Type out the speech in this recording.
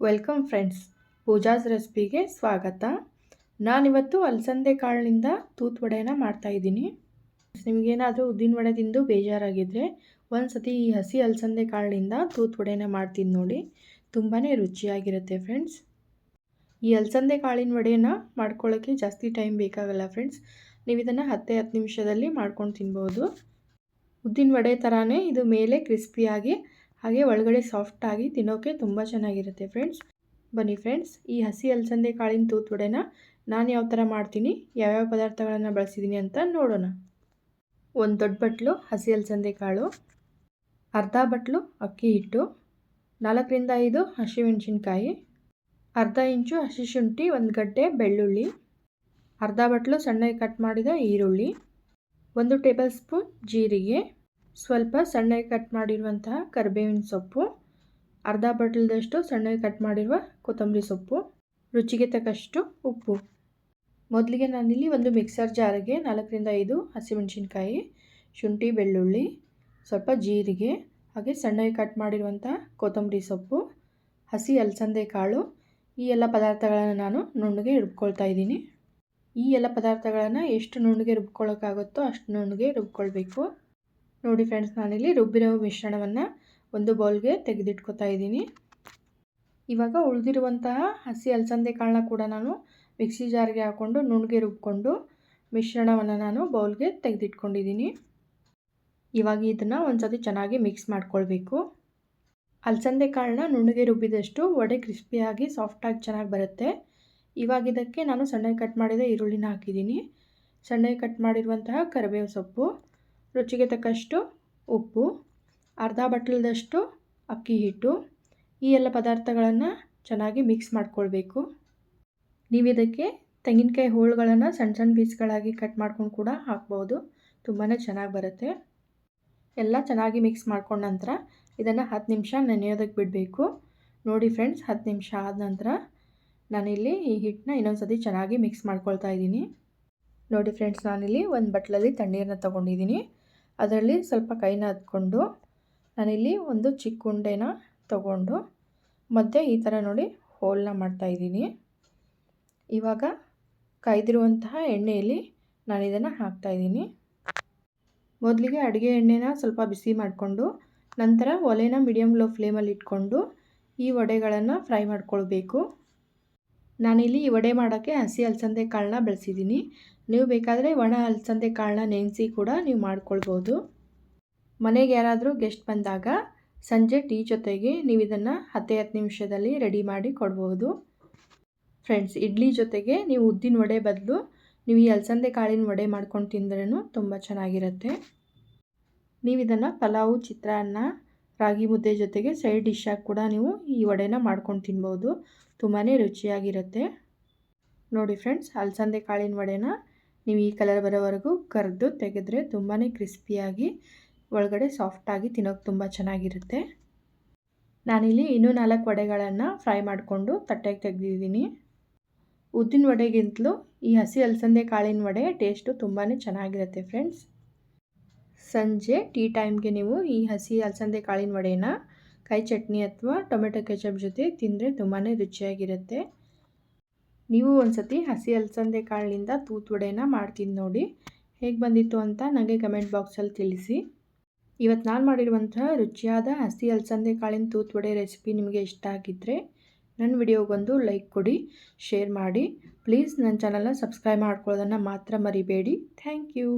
Welcome friends. Pooja's ರೆಸಿಪಿಗೆ ಸ್ವಾಗತ. ನಾನಿವತ್ತು ಅಲಸಂದೆ ಕಾಳಿನಿಂದ ತೂತ್ ವಡೆನ ಮಾಡ್ತಾಯಿದ್ದೀನಿ ನಿಮಗೇನಾದರೂ ಉದ್ದಿನ ವಡೆ ತಿಂದು ಬೇಜಾರಾಗಿದ್ದರೆ ಒಂದು ಸತಿ ಈ ಹಸಿ ಅಲಸಂದೆ ಕಾಳಿನಿಂದ ತೂತ್ ವಡೆನ ಮಾಡ್ತೀನಿ ನೋಡಿ. ತುಂಬಾ ರುಚಿಯಾಗಿರುತ್ತೆ ಫ್ರೆಂಡ್ಸ್. ಈ ಅಲಸಂದೆ ಕಾಳಿನ ವಡೆನ ಮಾಡ್ಕೊಳ್ಳೋಕ್ಕೆ ಜಾಸ್ತಿ ಟೈಮ್ ಬೇಕಾಗಲ್ಲ ಫ್ರೆಂಡ್ಸ್. ನೀವು ಇದನ್ನು ಹತ್ತೇ ಹತ್ತು ನಿಮಿಷದಲ್ಲಿ ಮಾಡ್ಕೊಂಡು ತಿನ್ಬೋದು. ಉದ್ದಿನ ವಡೆ ಥರನೇ ಇದು ಮೇಲೆ ಕ್ರಿಸ್ಪಿಯಾಗಿ ಹಾಗೆ ಒಳಗಡೆ ಸಾಫ್ಟಾಗಿ ತಿನ್ನೋಕ್ಕೆ ತುಂಬ ಚೆನ್ನಾಗಿರುತ್ತೆ ಫ್ರೆಂಡ್ಸ್ ಬನ್ನಿ ಫ್ರೆಂಡ್ಸ್ ಈ ಹಸಿ ಅಲಸಂದೆ ಕಾಳಿನ ತೂತ್ ವಡೆನ ನಾನು ಯಾವ ಥರ ಮಾಡ್ತೀನಿ, ಯಾವ್ಯಾವ ಪದಾರ್ಥಗಳನ್ನು ಬಳಸಿದ್ದೀನಿ ಅಂತ ನೋಡೋಣ. ಒಂದು ದೊಡ್ಡ ಬಟ್ಲು, ಹಸಿ ಅಲಸಂದೆ ಕಾಳು, ಅರ್ಧ ಬಟ್ಲು ಅಕ್ಕಿ ಹಿಟ್ಟು, ನಾಲ್ಕರಿಂದ ಐದು ಹಸಿಮೆಣಸಿನ್ಕಾಯಿ ಅರ್ಧ ಇಂಚು ಹಸಿ ಶುಂಠಿ, ಒಂದು ಗಡ್ಡೆ ಬೆಳ್ಳುಳ್ಳಿ, ಅರ್ಧ ಬಟ್ಲು ಸಣ್ಣಗೆ ಕಟ್ ಮಾಡಿದ ಈರುಳ್ಳಿ, ಒಂದು ಟೇಬಲ್ ಸ್ಪೂನ್ ಜೀರಿಗೆ ಸ್ವಲ್ಪ ಸಣ್ಣಗೆ ಕಟ್ ಮಾಡಿರುವಂತಹ ಕರಿಬೇವಿನ ಸೊಪ್ಪು, ಅರ್ಧ ಬಟ್ಲದಷ್ಟು ಸಣ್ಣಗೆ ಕಟ್ ಮಾಡಿರುವ ಕೊತ್ತಂಬರಿ ಸೊಪ್ಪು, ರುಚಿಗೆ ತಕ್ಕಷ್ಟು ಉಪ್ಪು. ಮೊದಲಿಗೆ ನಾನಿಲ್ಲಿ ಒಂದು ಮಿಕ್ಸರ್ ಜಾರಿಗೆ ನಾಲ್ಕರಿಂದ ಐದು ಹಸಿಮೆಣಸಿನ್ಕಾಯಿ, ಶುಂಠಿ, ಬೆಳ್ಳುಳ್ಳಿ, ಸ್ವಲ್ಪ ಜೀರಿಗೆ, ಹಾಗೆ ಸಣ್ಣಗೆ ಕಟ್ ಮಾಡಿರುವಂಥ ಕೊತ್ತಂಬರಿ ಸೊಪ್ಪು, ಹಸಿ ಅಲಸಂದೆ ಕಾಳು, ಈ ಎಲ್ಲ ಪದಾರ್ಥಗಳನ್ನು ನಾನು ನುಣ್ಣಗೆ ರುಬ್ಕೊಳ್ತಾ ಇದ್ದೀನಿ. ಈ ಎಲ್ಲ ಪದಾರ್ಥಗಳನ್ನು ಎಷ್ಟು ನುಣ್ಣಗೆ ರುಬ್ಕೊಳ್ಳೋಕ್ಕಾಗುತ್ತೋ ಅಷ್ಟು ನುಣ್ಣಗೆ ರುಬ್ಕೊಳ್ಬೇಕು. ನೋಡಿ ಫ್ರೆಂಡ್ಸ್ ನಾನಿಲ್ಲಿ ರುಬ್ಬಿರೋ ಮಿಶ್ರಣವನ್ನು ಒಂದು ಬೌಲ್ಗೆ ತೆಗೆದಿಟ್ಕೊತಾ ಇದ್ದೀನಿ. ಇವಾಗ ಉಳಿದಿರುವಂತಹ ಹಸಿ ಅಲಸಂದೆ ಕಾಳನ್ನ ಕೂಡ ನಾನು ಮಿಕ್ಸಿ ಜಾರ್ಗೆ ಹಾಕ್ಕೊಂಡು ನುಣ್ಣಗೆ ರುಬ್ಕೊಂಡು ಮಿಶ್ರಣವನ್ನು ನಾನು ಬೌಲ್ಗೆ ತೆಗೆದಿಟ್ಕೊಂಡಿದ್ದೀನಿ. ಇವಾಗ ಇದನ್ನು ಒಂದು ಸತಿ ಚೆನ್ನಾಗಿ ಮಿಕ್ಸ್ ಮಾಡ್ಕೊಳ್ಬೇಕು. ಅಲಸಂದೆ ಕಾಳನ್ನ ನುಣ್ಣಗೆ ರುಬ್ಬಿದಷ್ಟು ವಡೆ ಕ್ರಿಸ್ಪಿಯಾಗಿ ಸಾಫ್ಟಾಗಿ ಚೆನ್ನಾಗಿ ಬರುತ್ತೆ. ಇವಾಗ ಇದಕ್ಕೆ ನಾನು ಸಣ್ಣಗೆ ಕಟ್ ಮಾಡಿದ ಈರುಳ್ಳಿನ ಹಾಕಿದ್ದೀನಿ. ಸಣ್ಣಗೆ ಕಟ್ ಮಾಡಿರುವಂತಹ ಕರಿಬೇವು ಸೊಪ್ಪು. ರುಚಿಗೆ ತಕ್ಕಷ್ಟು ಉಪ್ಪು, ಅರ್ಧ ಬಟ್ಟಲದಷ್ಟು ಅಕ್ಕಿ ಹಿಟ್ಟು, ಈ ಎಲ್ಲ ಪದಾರ್ಥಗಳನ್ನು ಚೆನ್ನಾಗಿ ಮಿಕ್ಸ್ ಮಾಡ್ಕೊಳ್ಬೇಕು. ನೀವು ಇದಕ್ಕೆ ತೆಂಗಿನಕಾಯಿ ಹೋಳುಗಳನ್ನು ಸಣ್ಣ ಸಣ್ಣ ಪೀಸ್ಗಳಾಗಿ ಕಟ್ ಮಾಡ್ಕೊಂಡು ಕೂಡ ಹಾಕ್ಬೋದು. ತುಂಬಾ ಚೆನ್ನಾಗಿ ಬರುತ್ತೆ. ಎಲ್ಲ ಚೆನ್ನಾಗಿ ಮಿಕ್ಸ್ ಮಾಡ್ಕೊಂಡ ನಂತರ ಇದನ್ನು ಹತ್ತು ನಿಮಿಷ ನೆನೆಯೋದಕ್ಕೆ ಬಿಡಬೇಕು. ನೋಡಿ ಫ್ರೆಂಡ್ಸ್ ಹತ್ತು ನಿಮಿಷ ಆದ ನಂತರ ನಾನಿಲ್ಲಿ ಈ ಹಿಟ್ಟನ್ನ ಇನ್ನೊಂದು ಸತಿ ಚೆನ್ನಾಗಿ ಮಿಕ್ಸ್ ಮಾಡ್ಕೊಳ್ತಾ ಇದ್ದೀನಿ. ನೋಡಿ ಫ್ರೆಂಡ್ಸ್ ನಾನಿಲ್ಲಿ ಒಂದು ಬಟ್ಲಲ್ಲಿ ತಣ್ಣೀರನ್ನ ತೊಗೊಂಡಿದ್ದೀನಿ. ಅದರಲ್ಲಿ ಸ್ವಲ್ಪ ಕೈನ ಹತ್ಕೊಂಡು ನಾನಿಲ್ಲಿ ಒಂದು ಚಿಕ್ಕ ಉಂಡೆನ ತಗೊಂಡು ಮತ್ತೆ ಈ ಥರ ನೋಡಿ ಹೋಲ್ನ ಮಾಡ್ತಾಯಿದ್ದೀನಿ ಇವಾಗ ಕಾಯ್ದಿರುವಂತಹ ಎಣ್ಣೆಯಲ್ಲಿ ನಾನು ಇದನ್ನು ಹಾಕ್ತಾಯಿದ್ದೀನಿ ಮೊದಲಿಗೆ ಅಡುಗೆ ಎಣ್ಣೆನ ಸ್ವಲ್ಪ ಬಿಸಿ ಮಾಡಿಕೊಂಡು ನಂತರ ಒಲೆನ ಮೀಡಿಯಮ್ ಲೋ ಫ್ಲೇಮಲ್ಲಿ ಇಟ್ಕೊಂಡು ಈ ವಡೆಗಳನ್ನು ಫ್ರೈ ಮಾಡ್ಕೊಳ್ಬೇಕು. ನಾನಿಲ್ಲಿ ವಡೆ ಮಾಡೋಕ್ಕೆ ಹಸಿ ಅಲಸಂದೆ ಕಾಳನ್ನ ಬೆಳೆಸಿದ್ದೀನಿ. ನೀವು ಬೇಕಾದರೆ ಒಣ ಅಲಸಂದೆ ಕಾಳನ್ನ ನೆನೆಸಿ ಕೂಡ ನೀವು ಮಾಡ್ಕೊಳ್ಬೋದು. ಮನೆಗೆ ಯಾರಾದರೂ ಗೆಸ್ಟ್ ಬಂದಾಗ ಸಂಜೆ ಟೀ ಜೊತೆಗೆ ನೀವು ಇದನ್ನು ಹತ್ತೇ ಹತ್ತು ನಿಮಿಷದಲ್ಲಿ ರೆಡಿ ಮಾಡಿ ಕೊಡ್ಬೋದು. ಫ್ರೆಂಡ್ಸ್, ಇಡ್ಲಿ ಜೊತೆಗೆ ನೀವು ಉದ್ದಿನ ವಡೆ ಬದಲು ನೀವು ಈ ಅಲಸಂದೆ ಕಾಳಿನ ವಡೆ ಮಾಡ್ಕೊಂಡು ತಿಂದ್ರೂ ತುಂಬ ಚೆನ್ನಾಗಿರುತ್ತೆ. ನೀವು ಇದನ್ನು ಪಲಾವು, ಚಿತ್ರಾನ್ನ ರಾಗಿ ಮುದ್ದೆ ಜೊತೆಗೆ ಸೈಡ್ ಡಿಶ್ಶಾಗಿ ಕೂಡ ನೀವು ಈ ವಡೆನ ಮಾಡ್ಕೊಂಡು ತಿನ್ಬೋದು. ತುಂಬಾ ರುಚಿಯಾಗಿರುತ್ತೆ. ನೋಡಿ ಫ್ರೆಂಡ್ಸ್ ಅಲಸಂದೆ ಕಾಳಿನ ವಡೆನ ನೀವು ಈ ಕಲರ್ ಬರೋವರೆಗೂ ಕರೆದು ತೆಗೆದ್ರೆ ತುಂಬಾ ಕ್ರಿಸ್ಪಿಯಾಗಿ ಒಳಗಡೆ ಸಾಫ್ಟಾಗಿ ತಿನ್ನೋಕೆ ತುಂಬ ಚೆನ್ನಾಗಿರುತ್ತೆ. ನಾನಿಲ್ಲಿ ಇನ್ನೂ ನಾಲ್ಕು ವಡೆಗಳನ್ನು ಫ್ರೈ ಮಾಡಿಕೊಂಡು ತಟ್ಟೆಗೆ ತೆಗೆದಿದ್ದೀನಿ. ಉದ್ದಿನ ವಡೆಗಿಂತಲೂ ಈ ಹಸಿ ಅಲಸಂದೆ ಕಾಳಿನ ವಡೆ ಟೇಸ್ಟು ತುಂಬಾ ಚೆನ್ನಾಗಿರುತ್ತೆ ಫ್ರೆಂಡ್ಸ್ ಸಂಜೆ ಟೀ ಟೈಮ್ಗೆ ನೀವು ಈ ಹಸಿ ಅಲಸಂದೆ ಕಾಳಿನ ವಡೆನ ಕೈ ಚಟ್ನಿ ಅಥವಾ ಟೊಮೆಟೊ ಕೆಚಪ್ ಜೊತೆ ತಿಂದರೆ ತುಂಬಾ ರುಚಿಯಾಗಿರುತ್ತೆ. ನೀವು ಒಂದು ಸತಿ ಹಸಿ ಅಲಸಂದೆ ಕಾಳಿನಿಂದ ತೂತ್ ವಡೆನ ಮಾಡ್ತೀನಿ ನೋಡಿ ಹೇಗೆ ಬಂದಿತ್ತು ಅಂತ ನನಗೆ ಕಮೆಂಟ್ ಬಾಕ್ಸಲ್ಲಿ ತಿಳಿಸಿ. ಇವತ್ತು ನಾನು ಮಾಡಿರುವಂತಹ ರುಚಿಯಾದ ಹಸಿ ಅಲಸಂದೆ ಕಾಳಿನ ತೂತ್ ವಡೆ ರೆಸಿಪಿ ನಿಮಗೆ ಇಷ್ಟ ಆಗಿದ್ದರೆ ನನ್ನ ವಿಡಿಯೋಗೊಂದು ಲೈಕ್ ಕೊಡಿ ಶೇರ್ ಮಾಡಿ. ಪ್ಲೀಸ್ ನನ್ನ ಚಾನಲ್ನ ಸಬ್ಸ್ಕ್ರೈಬ್ ಮಾಡ್ಕೊಳ್ಳೋದನ್ನು ಮಾತ್ರ ಮರಿಬೇಡಿ. Thank you